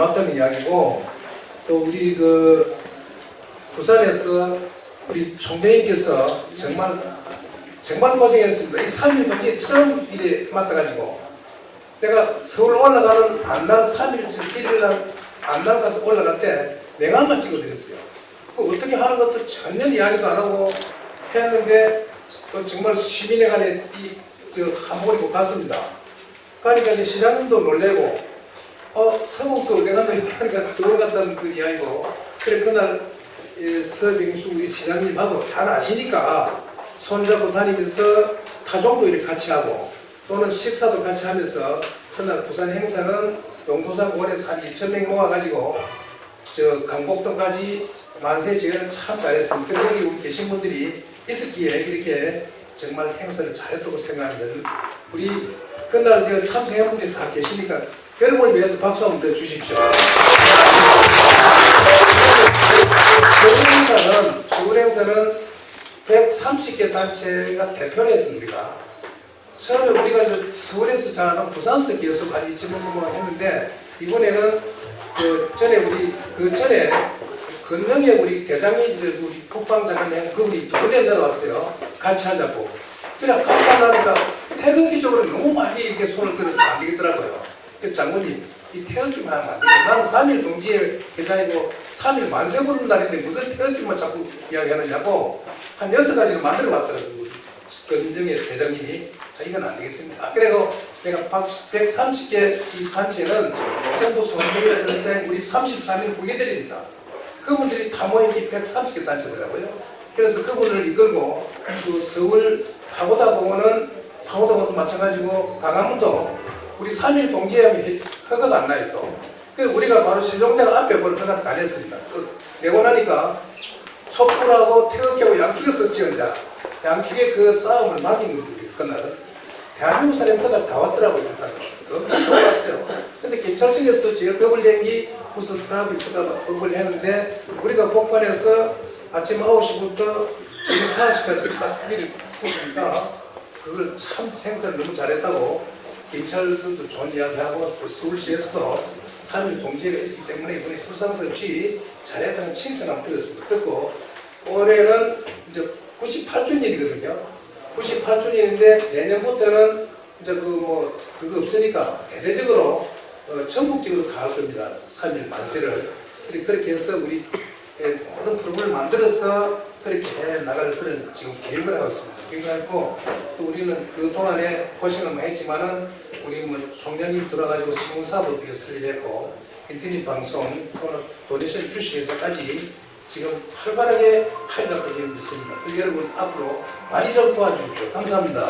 고맙다는 이야기고 또 우리 그 부산에서 우리 총장님께서 정말 정말 고생했습니다. 이 3일 동안 처음 일에 맡아가지고 내가 서울 올라가는 안날 3일 1일 날 안날 가서 올라갈 때 명함만 찍어드렸어요. 그 어떻게 하는 것도 전혀 이야기도 안 하고 했는데 그 정말 시민회 간에 이저 한번 입고 갔습니다. 그러니까 시장님도 놀래고 어 서북도 내가 너 이렇게 서울 갔다는 그 이야기고 그래 그날 예, 서빙수 우리 시장님하고 잘 아시니까 손잡고 다니면서 타종도 이렇게 같이 하고 또는 식사도 같이 하면서 그날 부산 행사는 용도산 공원에서 한 2천 명 모아가지고 저 강복동까지 만세 지원을 참 잘했습니다. 여기 계신 분들이 있었기에 이렇게 정말 행사를 잘했다고 생각합니다. 우리 그날 저 참석한 분들이 다 계시니까 여러분을 위해서 박수 한번 더 주십시오. 서울 행사는 서울 행사는 130개 단체가 대표를 했습니다. 처음에 우리가 서울에서 잘하는 부산서 계속 한 이치모스모 했는데 이번에는 그 전에 우리 그 전에 건명에 우리 이제 우리 국방장관님 그분이 돈에 내려왔어요. 같이 하자고. 그냥 같이 하려니까 태극기적으로 너무 많이 이렇게 손을 들어서 안 되겠더라고요. 그 장모님 이 태극기만 하면 안 돼. 나는 3일 동지의 회장이고 3일 만세 부르는 날인데 무슨 태극기만 자꾸 이야기하느냐고 한 여섯 가지를 만들어 왔더라고요. 건명의 대장님이 아, 이건 안 되겠습니다. 그리고 내가 130개 이 단체는 전부 송명희 선생 우리 33인 후계들입니다. 그분들이 다 모인 게 130개 단체더라고요. 그래서 그분을 이끌고 그 서울 파고다 공원은 공원도 마찬가지고 강화문도 우리 3일 동지회하면 허가가 안 또. 그래서 우리가 바로 신종대가 앞에 볼 허가를 안 했습니다. 그 내고 나니까 촛불하고 태극기하고 양쪽에서 지원자 양쪽의 그 싸움을 막인 겁니다. 그날은. 대한민국 사람들 다 왔더라고요. 엄청 놀랐어요. 근데 경찰청에서도 제가 겁을 낸게 무슨 트러블 있을까 겁을 했는데 우리가 복판에서 아침 9시부터 저녁 5시까지 딱 일을 했으니까 그걸 참 생사를 너무 잘했다고 경찰들도 좋은 이야기하고 또 서울시에서도 3일 동지회가 있었기 때문에 이번에 불상사 없이 잘했다는 칭찬을 드렸습니다. 듣고 올해는 이제 98주년이거든요. 98주년인데 내년부터는 이제 그 뭐 그거 없으니까 대대적으로 어, 전국적으로 갈 겁니다. 3일 만세를 그렇게 그렇게 해서 우리 예, 모든 프로그램을 만들어서 그렇게 해 나갈 그런 지금 계획을 하고 있습니다. 계획하고 또 우리는 그 동안에 고생을 많이 했지만은 우리 뭐 총장님 돌아가지고 신문사도 어떻게 설립했고 인터넷 방송 또는 도네이션 주식회사까지 지금 활발하게 믿습니다. 그 여러분 앞으로 많이 좀 도와주십시오. 감사합니다.